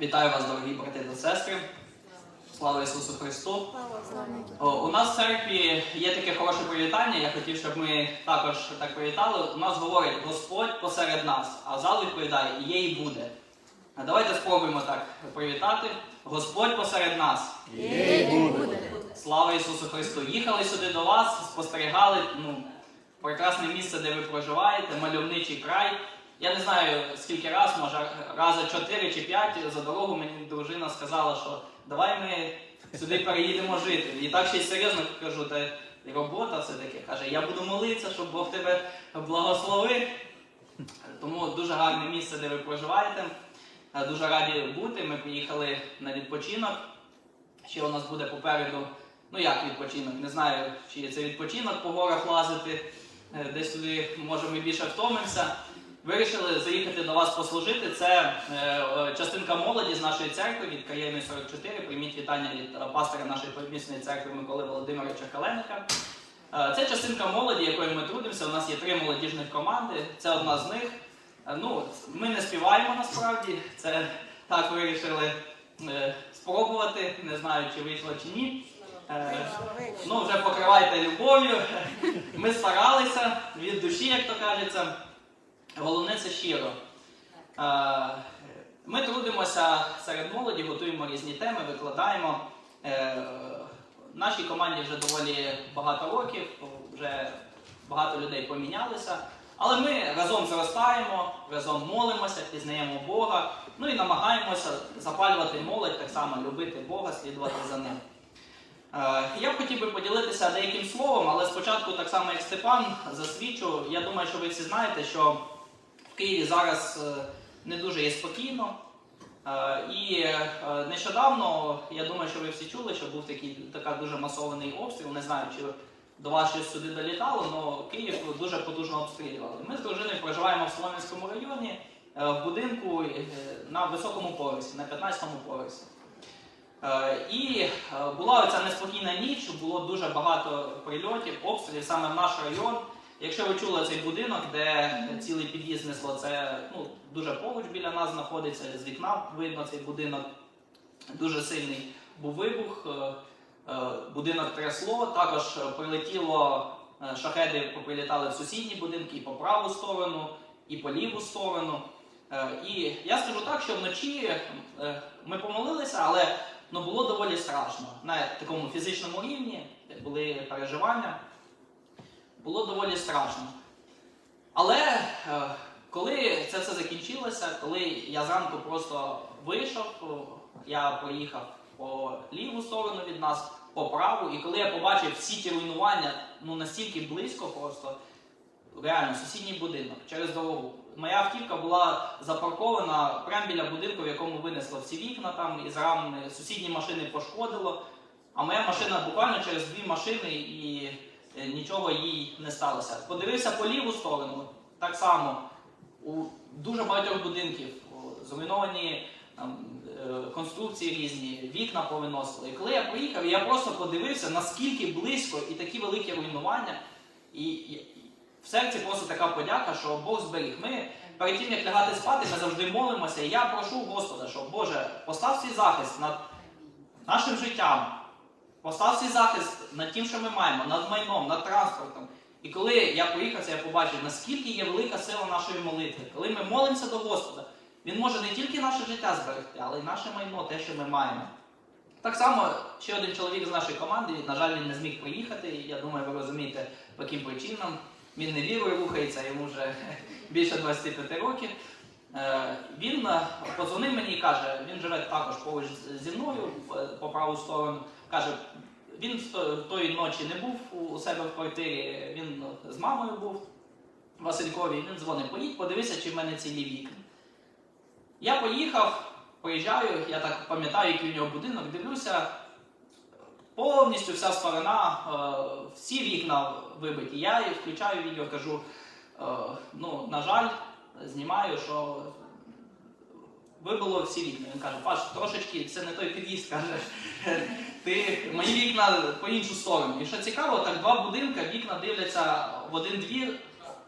Вітаю вас, дорогі брати та сестри. Слава Ісусу Христу! О, У нас в церкві є таке хороше привітання. Я хотів, щоб ми також так привітали. У нас говорить Господь посеред нас, а зал відповідає є і буде. А давайте спробуємо так привітати. Господь посеред нас. Слава Ісусу Христу! Їхали сюди до вас, спостерігали ну, прекрасне місце, де ви проживаєте, мальовничий край. Я не знаю скільки раз, може рази 4 чи 5 за дорогу мені дружина сказала, що давай ми сюди переїдемо жити. І так ще й серйозно кажу, та робота все таки. Каже, я буду молитися, щоб Бог тебе благословив. Тому дуже гарне місце, де ви проживаєте. Е, Дуже раді бути. Ми поїхали на відпочинок. Ще у нас буде попереду, ну як відпочинок, не знаю, чи це відпочинок по горах лазити, е, десь туди, може, ми більше втомимося. Вирішили заїхати до вас послужити. Це е, е, частинка молоді з нашої церкви від Каємі 44. Прийміть вітання від пастора нашої помісної церкви Миколи Володимировича Каленика. Е, Це частинка молоді, якою ми трудимося. У нас є три молодіжних команди. Це одна з них. Е, Ну, ми не співаємо насправді. Це так вирішили е, спробувати. Не знаю, чи вийшло чи ні. Е, Ну, вже покривайте любов'ю. Ми старалися від душі, як то кажеться. Головне це щиро. Е, Ми трудимося серед молоді, готуємо різні теми, викладаємо. Е, Нашій команді вже доволі багато років, вже багато людей помінялися. Але ми разом зростаємо, разом молимося, пізнаємо Бога, ну і намагаємося запалювати молодь, так само любити Бога, слідувати за ним. Е, Я хотів би поділитися деяким словом, але спочатку, так само як Степан, засвідчу. Я думаю, що ви всі знаєте, що Києві зараз е, не дуже є спокійно. Е, І е, нещодавно, я думаю, що ви всі чули, що був такий така дуже масований обстріл. Не знаю, чи до вас щось сюди долітало, але Київ дуже потужно обстрілювали. Ми з дружиною проживаємо в Солом'янському районі в будинку на високому поверсі, на 15-му поверсі. І була оця неспокійна ніч, було дуже багато прильотів, обстрілів саме в наш район. Якщо ви чули цей будинок, де цілий під'їзд несло, це ну, дуже поруч біля нас знаходиться, з вікна видно цей будинок. Дуже сильний був вибух, е, е, будинок трясло, також прилетіло, е, шахеди поприлітали в сусідні будинки і по праву сторону, і по ліву сторону. І я скажу так, що вночі ми помолилися, але ну, було доволі страшно. На такому фізичному рівні, були переживання, було доволі страшно. Але е, коли це все закінчилося, коли я зранку просто вийшов, я проїхав по ліву сторону від нас, по праву, і коли я побачив всі ті руйнування ну, настільки близько просто, реально, сусідній будинок через дорогу. Моя автівка була запаркована прямо біля будинку, в якому винесло всі вікна там із рамами, сусідні машини пошкодило. А моя машина буквально через дві машини і е, нічого їй не сталося. Подивився по ліву сторону, так само у дуже багатьох будинків зруйновані там, е, конструкції різні, вікна повиносили. І коли я приїхав, я просто подивився, наскільки близько і такі великі руйнування. І, в серці просто така подяка, що Бог зберіг. Ми перед тим, як лягати спати, ми завжди молимося. І я прошу Господа, що Боже, постав свій захист над нашим життям, постав свій захист над тим, що ми маємо, над майном, над транспортом. І коли я поїхав, це я побачив, наскільки є велика сила нашої молитви. Коли ми молимося до Господа, Він може не тільки наше життя зберегти, але й наше майно, те, що ми маємо. Так само ще один чоловік з нашої команди, на жаль, він не зміг приїхати. Я думаю, ви розумієте, по яким причинам. Він не вірує, рухається, йому вже більше 25 років. Е, Він е, подзвонив мені і каже, він живе також поруч зі мною е, по праву сторону. Каже, він тої ночі не був у- себе в квартирі, він е, з мамою був в Василькові. Він дзвонив, поїдь, подивися, чи в мене цілі вікна. Я поїхав, приїжджаю, я так пам'ятаю, який у нього будинок, дивлюся, повністю вся сторона, е, всі вікна вибиті. Я включаю відео, кажу, е, ну, на жаль, знімаю, що вибило всі вікна. Він каже, Паш, трошечки це не той під'їзд, каже. Ти мої вікна по іншу сторону. І що цікаво, так два будинки, вікна дивляться в один двір,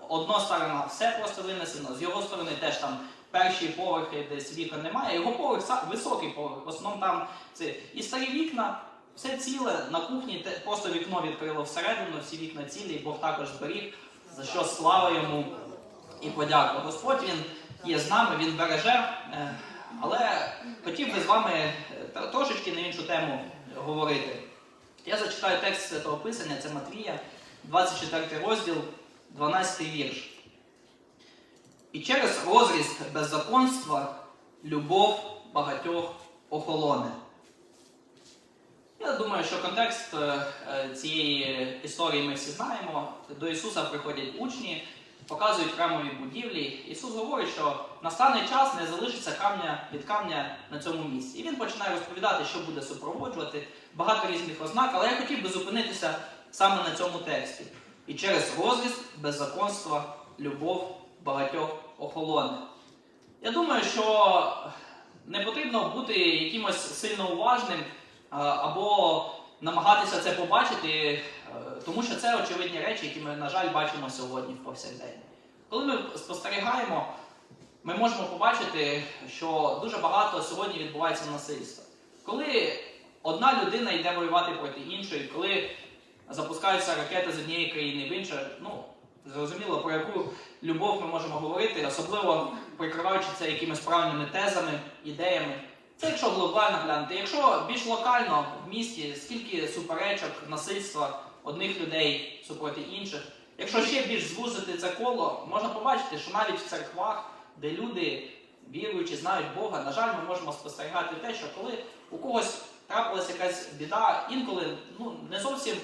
одна сторона, все просто винесено. З його сторони теж там перші поверхи, десь вікон немає. Його поверх високий поверх. В основному там це і старі вікна, все ціле на кухні, просто вікно відкрило всередину, всі вікна цілі, і Бог також зберіг, за що слава йому і подяка. Господь він є з нами, він береже. е, Але хотів би з вами е, трошечки на іншу тему говорити. Я зачитаю текст Святого Писання, це Матвія, 24 розділ, 12 вірш. І через розріст беззаконства любов багатьох охолоне. Я думаю, що контекст е, е, цієї історії ми всі знаємо. До Ісуса приходять учні, показують храмові будівлі. Ісус говорить, що настане час не залишиться камня від камня на цьому місці. І він починає розповідати, що буде супроводжувати, багато різних ознак, але я хотів би зупинитися саме на цьому тексті. І через розріст беззаконства любов багатьох охолоне. Я думаю, що не потрібно бути якимось сильно уважним або намагатися це побачити, тому що це очевидні речі, які ми, на жаль, бачимо сьогодні в повсякденні. Коли ми спостерігаємо, ми можемо побачити, що дуже багато сьогодні відбувається насильства. Коли одна людина йде воювати проти іншої, коли запускаються ракети з однієї країни в іншу, ну, зрозуміло, про яку любов ми можемо говорити, особливо прикриваючи це якимись правильними тезами, ідеями. Це якщо глобально глянути. Якщо більш локально в місті, скільки суперечок, насильства одних людей супроти інших. Якщо ще більш звузити це коло, можна побачити, що навіть в церквах, де люди віруючи, знають Бога, на жаль, ми можемо спостерігати те, що коли у когось трапилася якась біда, інколи ну, не зовсім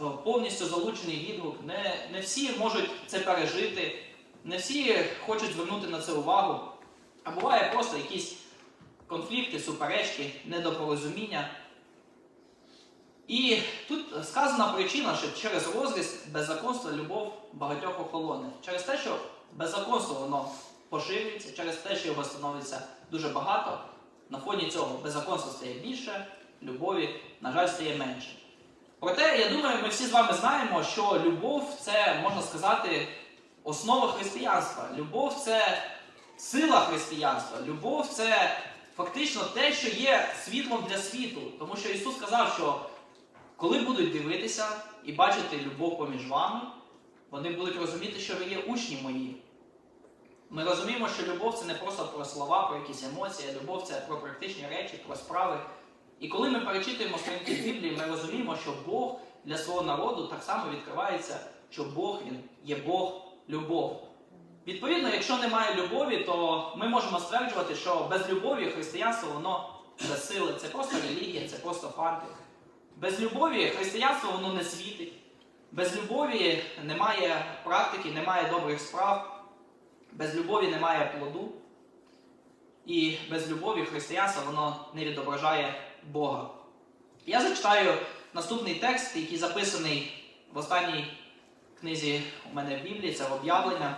е, повністю залучений відгук, не, не всі можуть це пережити, не всі хочуть звернути на це увагу. А буває просто якісь конфлікти, суперечки, недопорозуміння. І тут сказана причина, що через розріст беззаконства любов багатьох охолоне. Через те, що беззаконство воно поширюється, через те, що його становиться дуже багато, на фоні цього беззаконства стає більше, любові, на жаль, стає менше. Проте, я думаю, ми всі з вами знаємо, що любов це, можна сказати, основа християнства. Любов це сила християнства. Любов це фактично те, що є світлом для світу. Тому що Ісус сказав, що коли будуть дивитися і бачити любов поміж вами, вони будуть розуміти, що ви є учні мої. Ми розуміємо, що любов це не просто про слова, про якісь емоції, любов це про практичні речі, про справи. І коли ми перечитуємо сторінки Біблії, ми розуміємо, що Бог для свого народу так само відкривається, що Бог він є Бог любов. Відповідно, якщо немає любові, то ми можемо стверджувати, що без любові християнство воно без сили. Це просто релігія, це просто фанти. Без любові християнство воно не світить. Без любові немає практики, немає добрих справ, без любові немає плоду. І без любові християнство воно не відображає Бога. Я зачитаю наступний текст, який записаний в останній книзі у мене в Біблії, це в об'явлення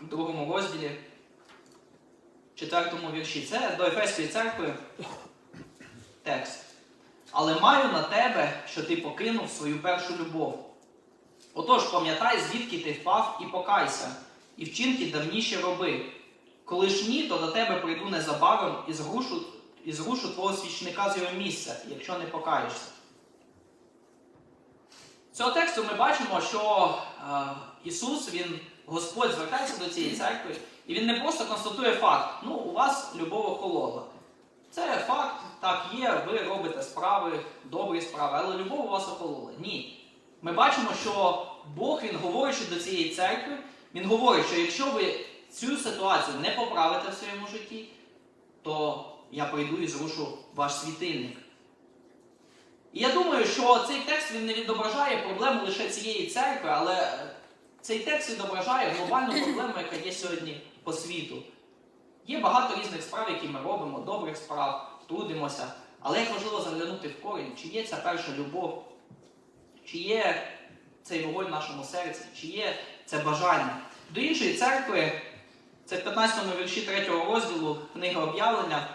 в другому розділі, четвертому вірші. Це до Ефеської церкви текст. Але маю на тебе, що ти покинув свою першу любов. Отож, пам'ятай, звідки ти впав, і покайся, і вчинки давніші роби. Коли ж ні, то до тебе прийду незабаром і зрушу, і зрушу твого свічника з його місця, якщо не покаєшся. З цього тексту ми бачимо, що е, Ісус, Він, Господь, звертається до цієї церкви, і Він не просто констатує факт, ну, у вас любов охолола. Це факт, так є, ви робите справи, добрі справи, але любов у вас охолола. Ні. Ми бачимо, що Бог, Він говорячи до цієї церкви, Він говорить, що якщо ви цю ситуацію не поправите в своєму житті, то я прийду і зрушу ваш світильник. І я думаю, що цей текст він не відображає проблему лише цієї церкви, але цей текст відображає глобальну проблему, яка є сьогодні по світу. Є багато різних справ, які ми робимо, добрих справ, трудимося. Але як важливо заглянути в корінь, чи є ця перша любов, чи є цей вогонь в нашому серці, чи є це бажання. До іншої церкви, це в 15 му вірші 3 розділу книги об'явлення.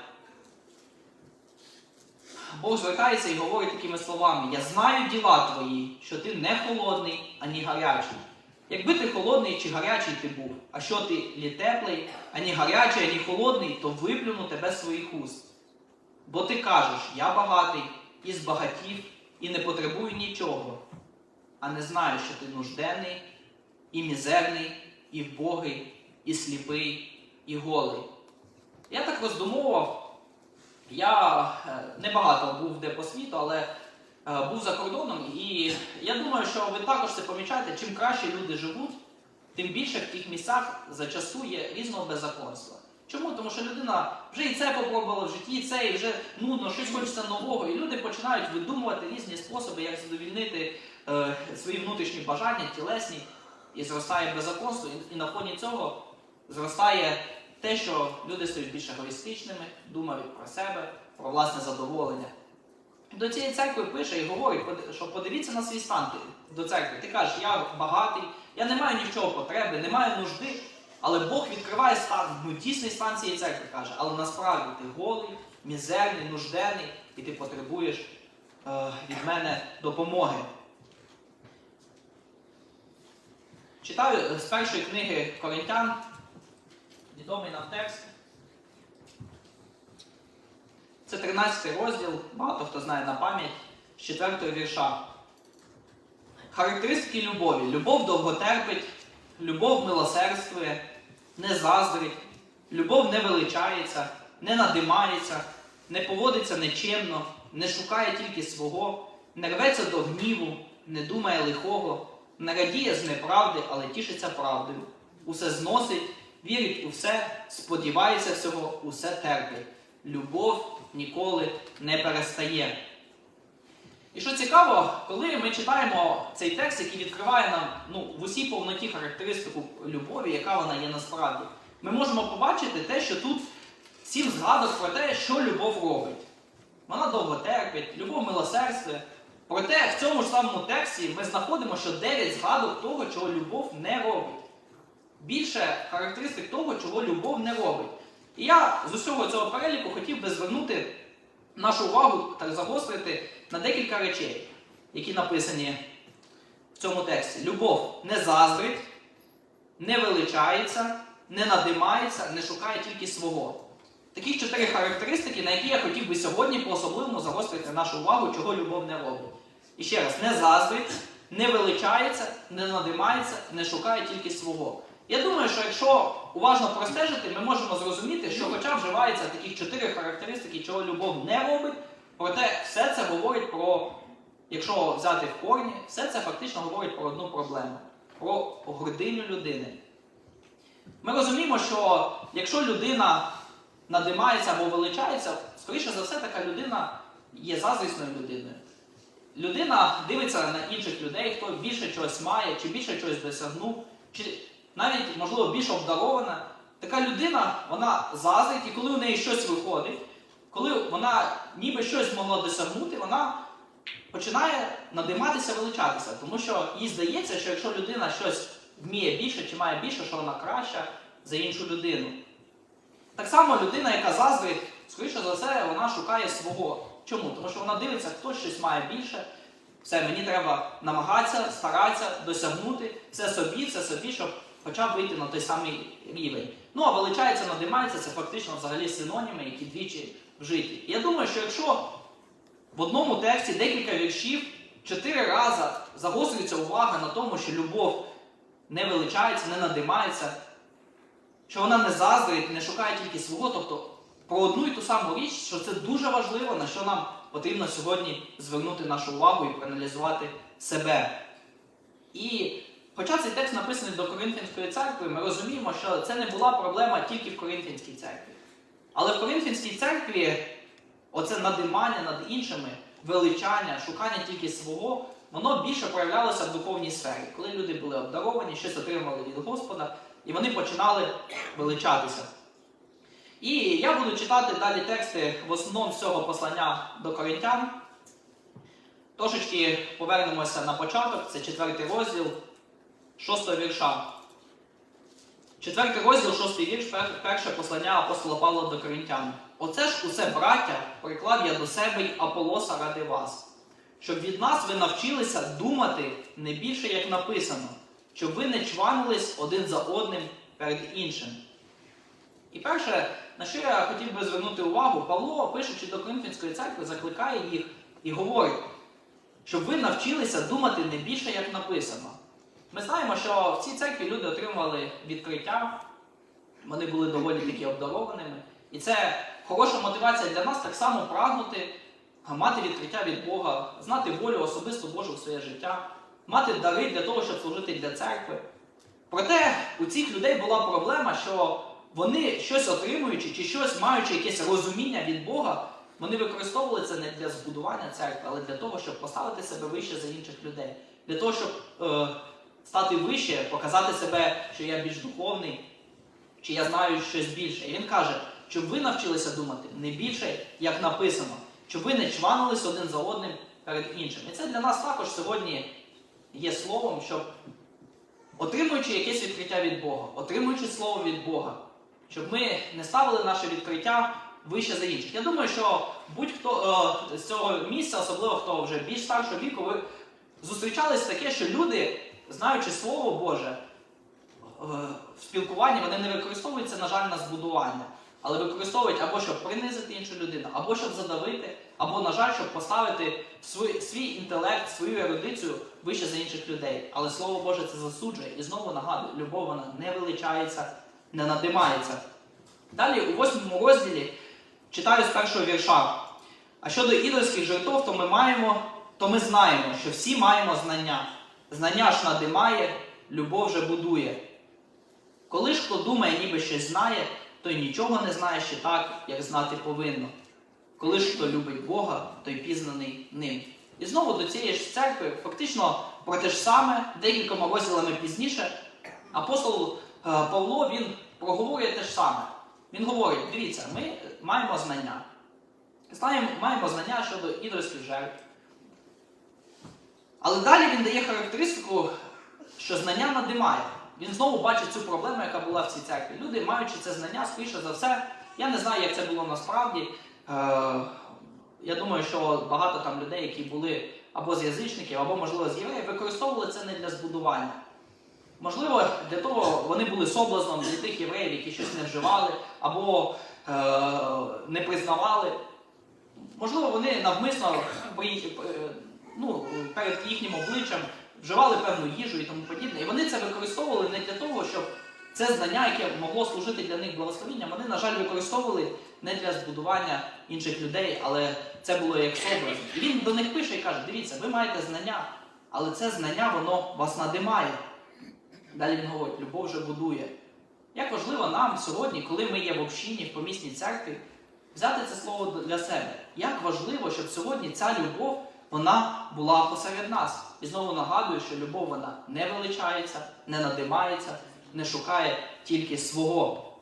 Бог звертається і говорить такими словами: Я знаю діла твої, що ти не холодний, ані гарячий. Якби ти холодний чи гарячий ти був, а що ти лі теплий, ані гарячий, ані холодний, то виплюну тебе з своїх уст. Бо ти кажеш, я багатий, і збагатів, і не потребую нічого, а не знаю, що ти нужденний, і мізерний, і вбогий, і сліпий, і голий. Я так роздумував. Я е, небагато був де по світу, але був за кордоном, і я думаю, що ви також це помічаєте, чим краще люди живуть, тим більше в тих місцях є різного беззаконства. Чому? Тому що людина вже і це попробувала в житті, і це, і вже нудно, щось хочеться нового, і люди починають видумувати різні способи, як задовільнити е, свої внутрішні бажання, тілесні, і зростає беззаконство, і, і на фоні цього зростає те, що люди стають більш егоїстичними, думають про себе, про власне задоволення. До цієї церкви пише і говорить, що подивіться на свій стан до церкви. Ти кажеш, я багатий, я не маю ні в чого потреби, не маю нужди. Але Бог відкриває стан, ну дійсний стан цієї церкви каже, але насправді ти голий, мізерний, нужденний, і ти потребуєш е, від мене допомоги. Читаю е, з першої книги Коринтян, відомий нам текст. Це 13 розділ, багато хто знає на пам'ять, з 4 вірша. Характеристики любові. Любов довго терпить, любов милосердствує, не заздрить, любов не величається, не надимається, не поводиться нечемно, не шукає тільки свого, не рветься до гніву, не думає лихого, не радіє з неправди, але тішиться правдою. Усе зносить, вірить у все, сподівається всього, усе терпить. Любов ніколи не перестає. І що цікаво, коли ми читаємо цей текст, який відкриває нам ну, в усій повноті характеристику любові, яка вона є насправді, ми можемо побачити те, що тут сім згадок про те, що любов робить. Вона довго терпить, любов милосердствує. Проте в цьому ж самому тексті ми знаходимо, що 9 згадок того, чого любов не робить. Більше характеристик того, чого любов не робить. І я з усього цього переліку хотів би звернути нашу увагу та загострити на декілька речей, які написані в цьому тексті. Любов не заздрить, не величається, не надимається, не шукає тільки свого. Такі чотири характеристики, на які я хотів би сьогодні по-особливому загострити нашу увагу, чого любов не робить. І ще раз, не заздрить, не величається, не надимається, не шукає тільки свого. Я думаю, що якщо уважно простежити, ми можемо зрозуміти, що хоча вживається таких чотири характеристики, чого любов не робить, проте все це говорить про, якщо взяти в корні, все це фактично говорить про одну проблему про гординю людини. Ми розуміємо, що якщо людина надимається або величається, скоріше за все, така людина є заздрісною людиною. Людина дивиться на інших людей, хто більше чогось має, чи більше чогось досягнув, чи навіть, можливо, більш обдарована. Така людина, вона заздрить, і коли у неї щось виходить, коли вона ніби щось могла досягнути, вона починає надиматися, величатися. Тому що їй здається, що якщо людина щось вміє більше чи має більше, що вона краща за іншу людину. Так само людина, яка заздрить, скоріше за все, вона шукає свого. Чому? Тому що вона дивиться, хто щось має більше. Все, мені треба намагатися, старатися, досягнути це собі, це собі, щоб хоча б вийти на той самий рівень. Ну, а величається, надимається, це фактично взагалі синоніми, які двічі вжиті. Я думаю, що якщо в одному тексті декілька віршів чотири рази загострюється увага на тому, що любов не величається, не надимається, що вона не заздрить, не шукає тільки свого, тобто про одну і ту саму річ, що це дуже важливо, на що нам потрібно сьогодні звернути нашу увагу і проаналізувати себе. І хоча цей текст написаний до Коринфянської церкви, ми розуміємо, що це не була проблема тільки в Коринфянській церкві. Але в Коринфянській церкві оце надимання над іншими, величання, шукання тільки свого, воно більше проявлялося в духовній сфері, коли люди були обдаровані, щось отримали від Господа, і вони починали величатися. І я буду читати далі тексти в основному з цього послання до коринтян. Трошечки повернемося на початок, це четвертий розділ, шостого вірша. Четвертий розділ, шостий вірш, пер- перше послання апостола Павла до коринтян. Оце ж усе, браття, приклав я до себе й Аполоса ради вас, щоб від нас ви навчилися думати не більше, як написано, щоб ви не чванились один за одним перед іншим. І перше, на що я хотів би звернути увагу, Павло, пишучи до Коринфянської церкви, закликає їх і говорить, щоб ви навчилися думати не більше, як написано. Ми знаємо, що в цій церкві люди отримували відкриття, вони були доволі таки обдарованими. І це хороша мотивація для нас так само прагнути, мати відкриття від Бога, знати волю особисто Божу в своє життя, мати дари для того, щоб служити для церкви. Проте у цих людей була проблема, що вони щось отримуючи чи щось маючи якесь розуміння від Бога, вони використовували це не для збудування церкви, але для того, щоб поставити себе вище за інших людей, для того, щоб е, стати вище, показати себе, що я більш духовний, чи я знаю щось більше. І він каже, щоб ви навчилися думати не більше, як написано, щоб ви не чванились один за одним перед іншим. І це для нас також сьогодні є словом, щоб отримуючи якесь відкриття від Бога, отримуючи слово від Бога, щоб ми не ставили наше відкриття вище за інших. Я думаю, що будь-хто е, з цього місця, особливо хто вже більш старшого віку, ви зустрічались таке, що люди, знаючи Слово Боже, е, в спілкуванні вони не використовують це, на жаль, на збудування, але використовують або щоб принизити іншу людину, або щоб задавити, або, на жаль, щоб поставити свій, свій інтелект, свою ерудицію вище за інших людей. Але Слово Боже це засуджує. І знову нагадую, любов вона не величається, не надимається. Далі у восьмому розділі читаю з першого вірша. А щодо ідольських жертв, то ми маємо, то ми знаємо, що всі маємо знання. Знання ж надимає, любов же будує. Коли ж хто думає, ніби щось знає, той нічого не знає ще так, як знати повинно. Коли ж хто любить Бога, той пізнаний ним. І знову до цієї ж церкви, фактично про те ж саме, декількома розділами пізніше, апостол е, Павло він проговорює те ж саме. Він говорить: дивіться, ми маємо знання. Маємо знання щодо ідольських жертв. Але далі він дає характеристику, що знання надимає. Він знову бачить цю проблему, яка була в цій церкві. Люди, маючи це знання, скоріше за все, я не знаю, як це було насправді. Е, я думаю, що багато там людей, які були або з язичників, або, можливо, з євреїв, використовували це не для збудування. Можливо, для того вони були соблазном для тих євреїв, які щось не вживали, або е, не признавали. Можливо, вони навмисно е, ну, перед їхнім обличчям вживали певну їжу і тому подібне. І вони це використовували не для того, щоб це знання, яке могло служити для них благословенням, вони, на жаль, використовували не для збудування інших людей, але це було як соблазн. І він до них пише і каже: дивіться, ви маєте знання, але це знання воно вас надимає. Далі він говорить, любов вже будує. Як важливо нам сьогодні, коли ми є в общині, в помісній церкві, взяти це слово для себе. Як важливо, щоб сьогодні ця любов вона була посеред нас. І знову нагадую, що любов вона не величається, не надимається, не шукає тільки свого.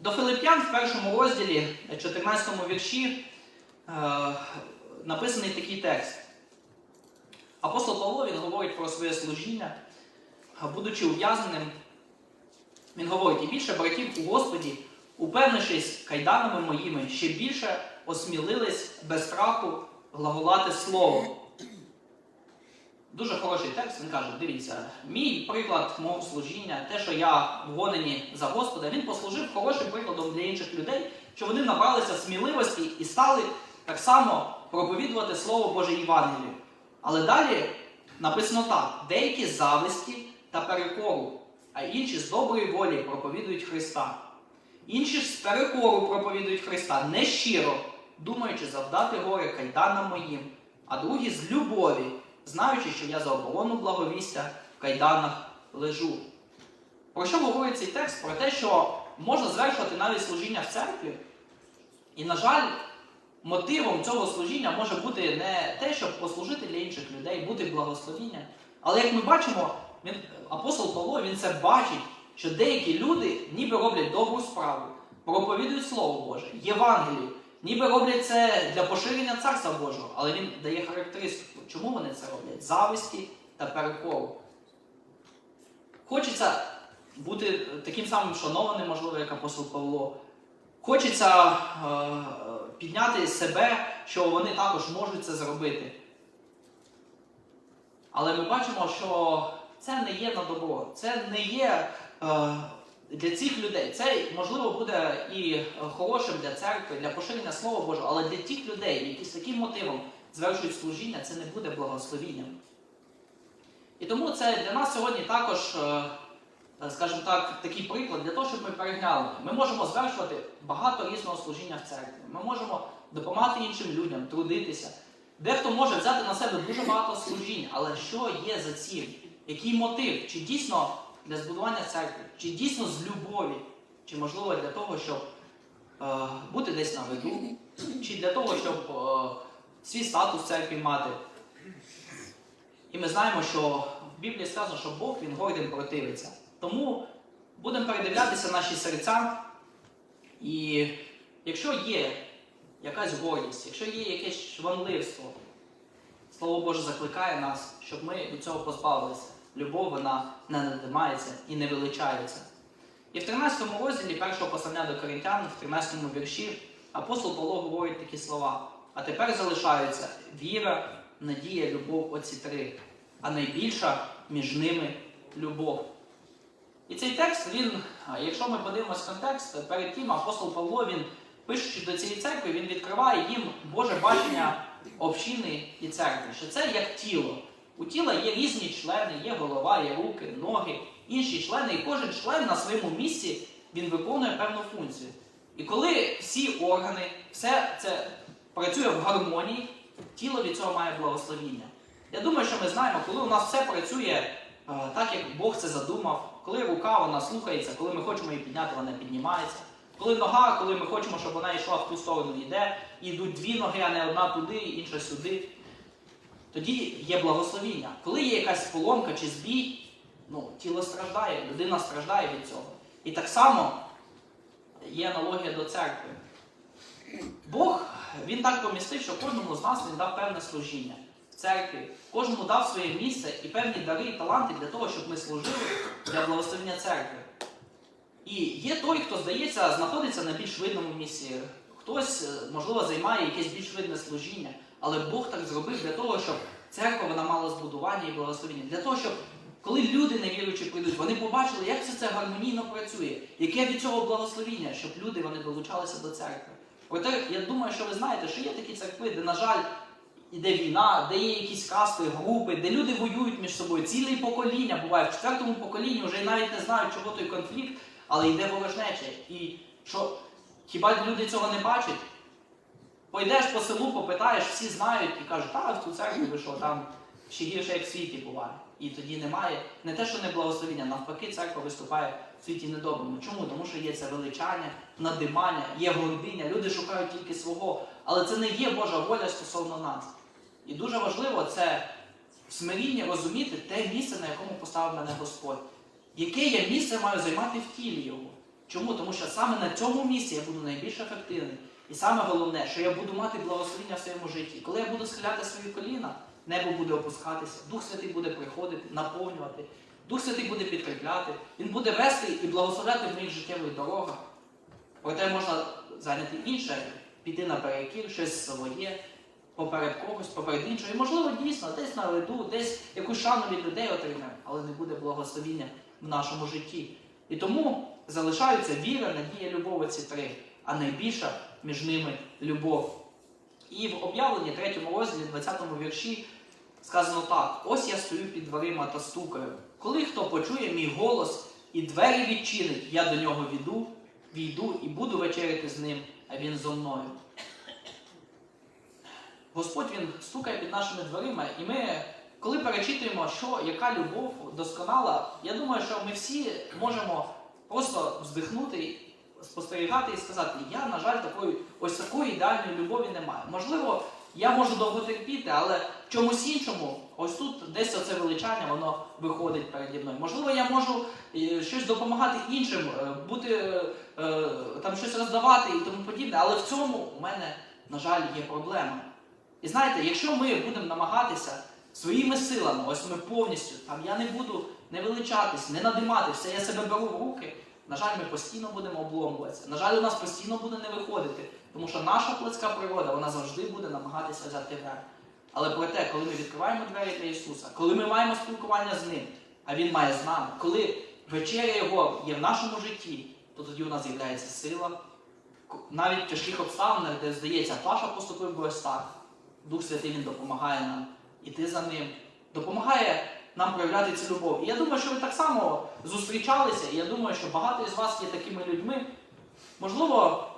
До Филип'ян в першому розділі, 14 вірші, е, написаний такий текст. Апостол Павло він говорить про своє служіння, будучи ув'язненим, він говорить, і більше братів у Господі, упевнившись кайданами моїми, ще більше осмілились без страху глаголати слово. Дуже хороший текст, він каже, дивіться, мій приклад мого служіння, те, що я в гоненні за Господа, він послужив хорошим прикладом для інших людей, що вони набралися сміливості і стали так само проповідувати Слово Боже Євангелію. Але далі написано так: деякі зависті та перекору, а інші з доброї волі проповідують Христа. Інші ж з перекору проповідують Христа нещиро, думаючи завдати горе кайданам моїм, а другі з любові, знаючи, що я за оборону благовістя в кайданах лежу. Про що говорить цей текст? Про те, що можна звершувати навіть служіння в церкві. І, на жаль, мотивом цього служіння може бути не те, щоб послужити для інших людей, бути благословінням. Але як ми бачимо, він, апостол Павло він це бачить, що деякі люди ніби роблять добру справу, проповідують Слово Боже, Євангелію, ніби роблять це для поширення Царства Божого, але він дає характеристику, чому вони це роблять? Зависті та перекору. Хочеться бути таким самим шанованим, можливо, як апостол Павло. Хочеться е, підняти себе, що вони також можуть це зробити. Але ми бачимо, що це не є на добро, це не є е, для цих людей. Це можливо буде і хорошим для церкви, для поширення Слова Божого, але для тих людей, які з таким мотивом звершують служіння, це не буде благословінням. І тому це для нас сьогодні також, е, е, скажімо так, такий приклад для того, щоб ми переглянули. Ми можемо звершувати багато різного служіння в церкві. Ми можемо допомагати іншим людям, трудитися. Дехто може взяти на себе дуже багато служінь, але що є за цим? Який мотив? Чи дійсно для збудування церкви, чи дійсно з любові, чи можливо для того, щоб е, бути десь на виду, чи для того, щоб е, свій статус в церкві мати. І ми знаємо, що в Біблії сказано, що Бог він гордим противиться. Тому будемо передивлятися наші серця. І якщо є якась гордість, якщо є якесь шванливство, Слово Боже закликає нас, щоб ми від цього позбавилися. Любов вона не надимається і не величається. І в 13 розділі першого послання до Коринтян, в 13 вірші, апостол Павло говорить такі слова. А тепер залишаються віра, надія, любов, оці три, а найбільша між ними любов. І цей текст, він, якщо ми подивимось контекст, перед тим апостол Павло, він, пишучи до цієї церкви, він відкриває їм Боже бачення общини і церкви, що це як тіло. У тіла є різні члени, є голова, є руки, ноги, інші члени, і кожен член на своєму місці він виконує певну функцію. І коли всі органи, все це працює в гармонії, тіло від цього має благословіння. Я думаю, що ми знаємо, коли у нас все працює е, так, як Бог це задумав, коли рука вона слухається, коли ми хочемо її підняти, вона піднімається. Коли нога, коли ми хочемо, щоб вона йшла в ту сторону, йде, і йдуть дві ноги, а не одна туди, інша сюди. Тоді є благословіння. Коли є якась поломка чи збій, ну, тіло страждає, людина страждає від цього. І так само є аналогія до церкви. Бог він так помістив, що кожному з нас він дав певне служіння в церкві, кожному дав своє місце і певні дари і таланти для того, щоб ми служили для благословення церкви. І є той, хто, здається, знаходиться на більш видному місці. Хтось, е, можливо, займає якесь більш видне служіння, але Бог так зробив для того, щоб церква вона мала збудування і благословення. Для того, щоб коли люди невіруючі прийдуть, вони побачили, як все це гармонійно працює, яке від цього благословіння, щоб люди вони долучалися до церкви. Проте я думаю, що ви знаєте, що є такі церкви, де, на жаль, іде війна, де є якісь касти, групи, де люди воюють між собою. Ціле покоління буває. В четвертому поколінні вже навіть не знають, чого той конфлікт, але йде ворожнеча. І що хіба люди цього не бачать? Пойдеш по селу, попитаєш, всі знають і кажуть, та в ту церкву ви там ще гірше, як в світі буває. І тоді немає не те, що не благословіння, навпаки, церква виступає в світі недоброму. Чому? Тому що є це величання, надимання, є гординя, люди шукають тільки свого, але це не є Божа воля стосовно нас. І дуже важливо це в смирінні розуміти те місце, на якому поставив мене Господь. Яке я місце маю займати в тілі його? Чому? Тому що саме на цьому місці я буду найбільш ефективний. І саме головне, що я буду мати благословення в своєму житті. Коли я буду схиляти свої коліна, небо буде опускатися, Дух Святий буде приходити, наповнювати, Дух Святий буде підкріпляти, Він буде вести і благословляти в моїх життєвих дорогах. Проте можна зайняти інше, піти на перекір, щось своє, поперед когось, поперед іншого. І можливо, дійсно, десь на виду, десь якусь шану від людей отримаємо, але не буде благословіння в нашому житті. І тому залишаються віра, надія, любов ці три, а найбільша між ними любов. І в об'явленні 3 розділі, 20 вірші, сказано так: ось я стою під дверима та стукаю. Коли хто почує мій голос і двері відчинить, я до нього віду, війду і буду вечеряти з ним, а він зо мною. Господь Він стукає під нашими дверима, і ми, коли перечитуємо, що яка любов досконала, я думаю, що ми всі можемо просто вздихнути, спостерігати і сказати, я, на жаль, такої ось такої ідеальної любові немає. Можливо, я можу довго терпіти, але в чомусь іншому, ось тут десь оце величання, воно виходить переді мною. Можливо, я можу е, щось допомагати іншим, е, бути е, там щось роздавати і тому подібне, але в цьому у мене, на жаль, є проблема. І знаєте, якщо ми будемо намагатися своїми силами, ось ми повністю, там я не буду не величатись, не надиматися, я себе беру в руки, на жаль, ми постійно будемо обломуватися. На жаль, у нас постійно буде не виходити, тому що наша плотська природа, вона завжди буде намагатися взяти верх. Але проте, коли ми відкриваємо двері для Ісуса, коли ми маємо спілкування з Ним, а Він має з нами. Коли вечеря Його є в нашому житті, то тоді у нас з'являється сила. Навіть в тяжких обставинах, де здається, Паша поступив би ось. Дух Святий Він допомагає нам іти за ним, допомагає нам проявляти цю любов. І я думаю, що ви так само зустрічалися, і я думаю, що багато із вас є такими людьми. Можливо,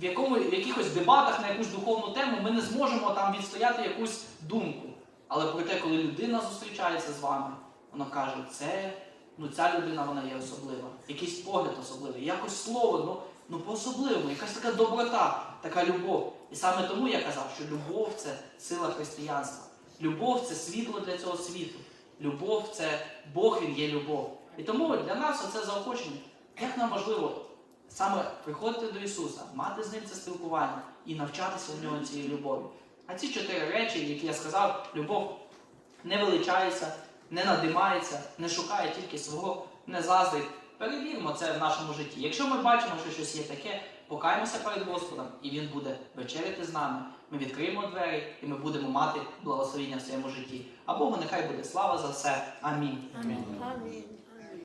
в, якому, в якихось дебатах на якусь духовну тему ми не зможемо там відстояти якусь думку. Але проте, коли людина зустрічається з вами, вона каже, це, ну ця людина вона є особлива, якийсь погляд особливий, якось слово, ну, ну по-особливому, якась така доброта, така любов. І саме тому я казав, що любов це сила християнства. Любов це світло для цього світу. Любов це Бог Він є любов. І тому для нас оце заохочення. Як нам важливо саме приходити до Ісуса, мати з ним це спілкування і навчатися в нього цієї любові. А ці чотири речі, які я сказав, любов не величається, не надимається, не шукає тільки свого, не заздрить. Перевіримо це в нашому житті. Якщо ми бачимо, що щось є таке, покаємося перед Господом, і Він буде вечеряти з нами. Ми відкриємо двері і ми будемо мати благословіння в своєму житті. А Богу нехай буде слава за все. Амінь. Амінь.